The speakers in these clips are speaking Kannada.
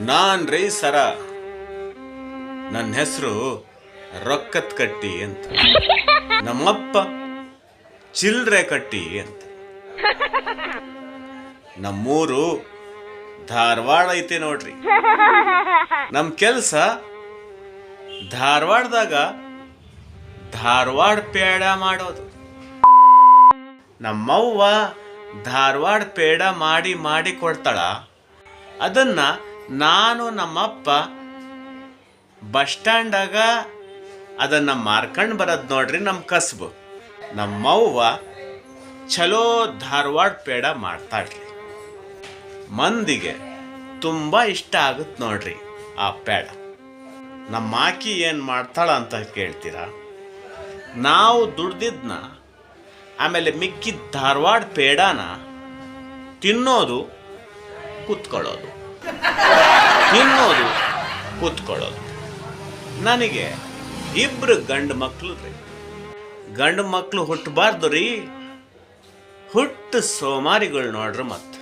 ನಾನ್ ರೀ ಸರ. ನನ್ನ ಹೆಸರು ರೊಕ್ಕತ್ ಕಟ್ಟಿ ಅಂತ. ನಮ್ಮಪ್ಪ ಚಿಲ್ರೆ ಕಟ್ಟಿ ಅಂತ. ನಮ್ಮೂರು ಧಾರವಾಡ ಐತೆ ನೋಡ್ರಿ. ನಮ್ಮ ಕೆಲಸ ಧಾರವಾಡದಾಗ ಧಾರವಾಡ ಪೇಡ ಮಾಡೋದು. ನಮ್ಮವ್ವ ಧಾರವಾಡ ಪೇಡ ಮಾಡಿ ಮಾಡಿ ಕೊಡ್ತಾಳ. ಅದನ್ನ ನಾನು ನಮ್ಮಪ್ಪ ಬಸ್ ಸ್ಟ್ಯಾಂಡಾಗ ಅದನ್ನು ಮಾರ್ಕಂಡು ಬರೋದು ನೋಡ್ರಿ ನಮ್ಮ ಕಸಬು. ನಮ್ಮವ್ವ ಚಲೋ ಧಾರವಾಡ ಪೇಡ ಮಾಡ್ತಾಳ್ರಿ. ಮಂದಿಗೆ ತುಂಬ ಇಷ್ಟ ಆಗುತ್ತೆ ನೋಡ್ರಿ ಆ ಪೇಡ. ನಮ್ಮ ಆಕಿ ಏನು ಮಾಡ್ತಾಳ ಅಂತ ಕೇಳ್ತೀರಾ? ನಾವು ದುಡ್ದಿದ್ನ, ಆಮೇಲೆ ಮಿಕ್ಕಿದ ಧಾರವಾಡ ಪೇಡಾನ ತಿನ್ನೋದು, ಕೂತ್ಕೊಳ್ಳೋದು. ತಿನ್ನೋದು, ಕೂತ್ಕೊಳ್ಳೋದು. ನನಗೆ ಇಬ್ಬರು ಗಂಡು ಮಕ್ಕಳು ರೀ. ಗಂಡು ಮಕ್ಕಳು ಹುಟ್ಟಬಾರ್ದು ರೀ. ಹುಟ್ಟು ಸೋಮಾರಿಗಳು ನೋಡ್ರಿ ಮತ್ತೆ.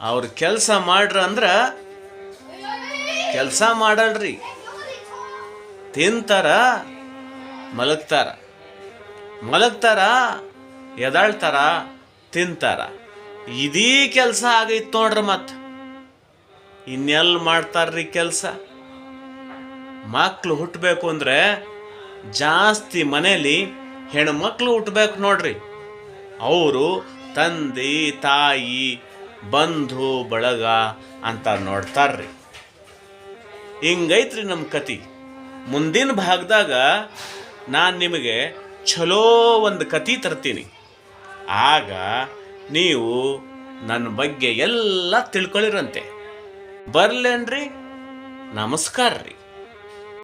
ಅವ್ರ ಕೆಲಸ ಮಾಡ್ರ ಅಂದ್ರೆ ಕೆಲಸ ಮಾಡಲ್ರಿ. ತಿಂತಾರ, ಮಲಗ್ತಾರ. ಮಲಗ್ತಾರ, ಎದಾಳ್ತಾರ, ತಿಂತಾರ. ಇದೀ ಕೆಲಸ ಆಗೈತೆ ನೋಡ್ರಿ ಮತ್ತೆ. ಇನ್ನೆಲ್ಲಿ ಮಾಡ್ತಾರ್ರಿ ಕೆಲಸ? ಮಕ್ಕಳು ಹುಟ್ಟಬೇಕು ಅಂದರೆ ಜಾಸ್ತಿ ಮನೇಲಿ ಹೆಣ್ಮಕ್ಳು ಹುಟ್ಟಬೇಕು ನೋಡ್ರಿ. ಅವರು ತಂದೆ, ತಾಯಿ, ಬಂಧು, ಬಳಗ ಅಂತ ನೋಡ್ತಾರ್ರಿ. ಹಿಂಗೈತ್ರಿ ನಮ್ಮ ಕತಿ. ಮುಂದಿನ ಭಾಗದಾಗ ನಾನು ನಿಮಗೆ ಚಲೋ ಒಂದು ಕತಿ ತರ್ತೀನಿ. ಆಗ ನೀವು ನನ್ನ ಬಗ್ಗೆ ಎಲ್ಲ ತಿಳ್ಕೊಳ್ಳಿರಂತೆ ಬರ್ಲೇನ್ರಿ? ನಮಸ್ಕಾರ ರೀ